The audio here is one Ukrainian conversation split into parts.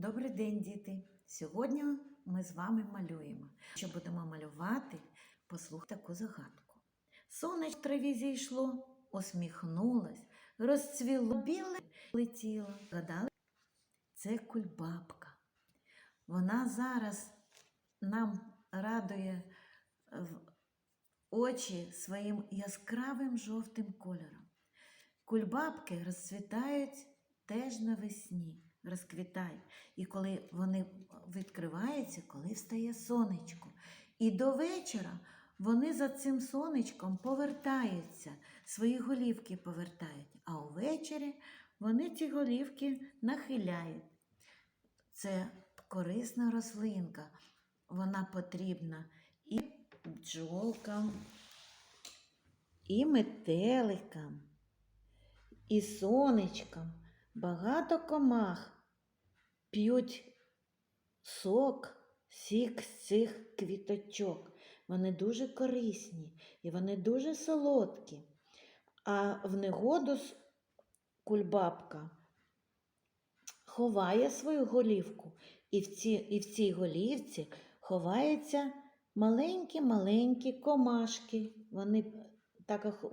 Добрий день, діти! Сьогодні ми з вами малюємо. Що будемо малювати, послухайте таку загадку. Сонечко в траві зійшло, усміхнулось, розцвіло біле летіло. Гадали? Це кульбабка. Вона зараз нам радує очі своїм яскравим жовтим кольором. Кульбабки розцвітають теж навесні, розквітають. І коли вони відкриваються, коли встає сонечко. І до вечора вони за цим сонечком повертаються, свої голівки повертають, а увечері вони ці голівки нахиляють. Це корисна рослинка. Вона потрібна і бджолкам, і метеликам, і сонечкам. Багато комах п'ють сок, сік з цих квіточок. Вони дуже корисні і вони дуже солодкі. А в негоду кульбабка ховає свою голівку, і в, ці, і в цій голівці ховаються маленькі-маленькі комашки. Вони так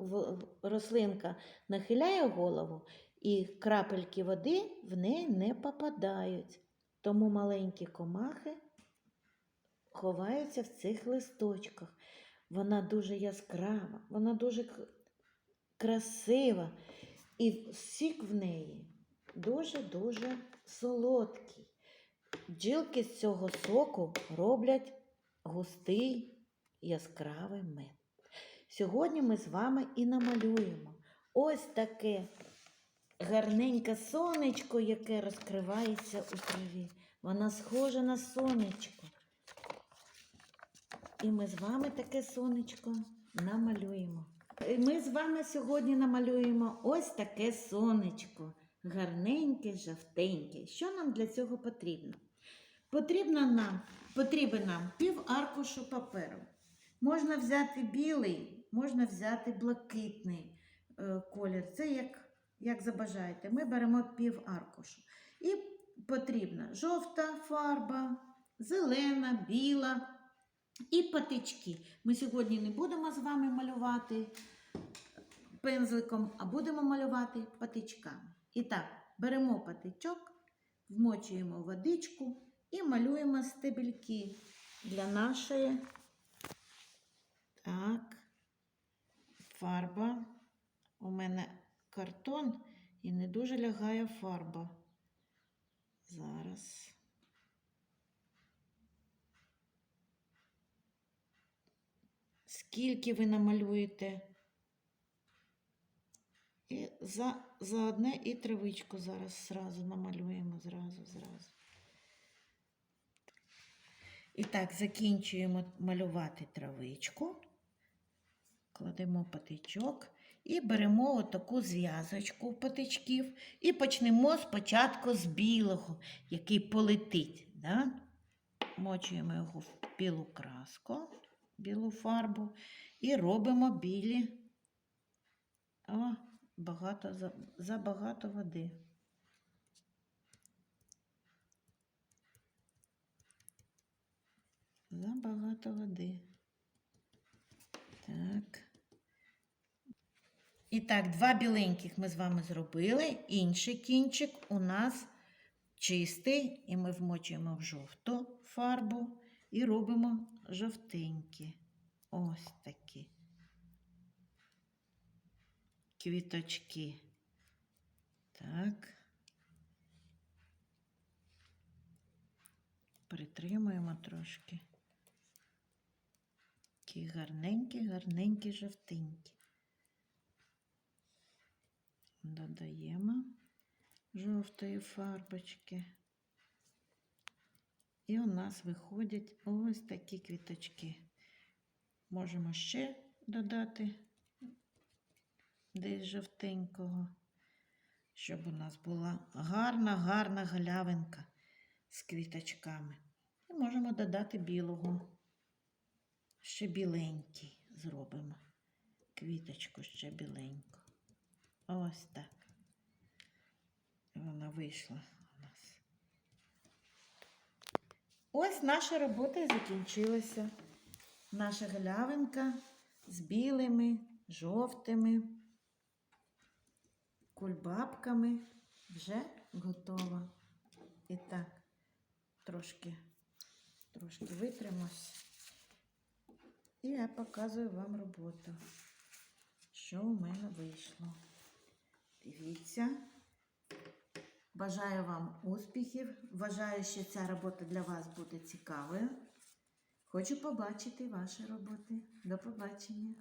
рослинка нахиляє голову, і крапельки води в неї не попадають. Тому маленькі комахи ховаються в цих листочках. Вона дуже яскрава, вона дуже красива, і сік в неї дуже-дуже солодкий. Бджілки з цього соку роблять густий яскравий мед. Сьогодні ми з вами і намалюємо ось таке гарненьке сонечко, яке розкривається у траві. Вона схожа на сонечко. І ми з вами таке сонечко намалюємо. І Ми з вами сьогодні намалюємо ось таке сонечко. Гарненьке, жовтеньке. Що нам для цього потрібно? Потрібно нам, потрібен нам пів аркушу паперу. Можна взяти білий, можна взяти блакитний е, колір. Це як, як забажаєте. Ми беремо пів аркушу. І потрібна жовта фарба, зелена, біла і патички. Ми сьогодні не будемо з вами малювати пензликом, а будемо малювати патичками. І так, беремо патичок, вмочуємо водичку і малюємо стебельки для нашої. Так, фарба. У мене картон і не дуже лягає фарба. Зараз. Скільки ви намалюєте? І за, за одне і травичку зараз зразу намалюємо, зразу, зразу. І так, закінчуємо малювати травичку, кладемо патичок і беремо отаку зв'язочку патичків і почнемо спочатку з білого, який полетить. Да? Мочуємо його в білу краску, білу фарбу і робимо білі. О, багато, забагато води. Забагато води. Так. І так, два біленьких ми з вами зробили. Інший кінчик у нас чистий, і ми вмочуємо в жовту фарбу і робимо жовтенькі. Ось такі квіточки. Так. Притримуємо трошки. Такі гарненькі, гарненькі, жовтенькі. Додаємо жовтої фарбочки. І у нас виходять ось такі квіточки. Можемо ще додати десь жовтенького, щоб у нас була гарна, гарна галявинка з квіточками. І можемо додати білого. Ще біленький зробимо. Квіточку ще біленьку. Ось так. Вона вийшла у нас. Ось наша робота закінчилася. Наша галявинка з білими, жовтими кульбабками вже готова. І так, трошки, трошки витримось. І я показую вам роботу, що у мене вийшло. Дивіться. Бажаю вам успіхів. Вважаю, що ця робота для вас буде цікавою. Хочу побачити ваші роботи. До побачення.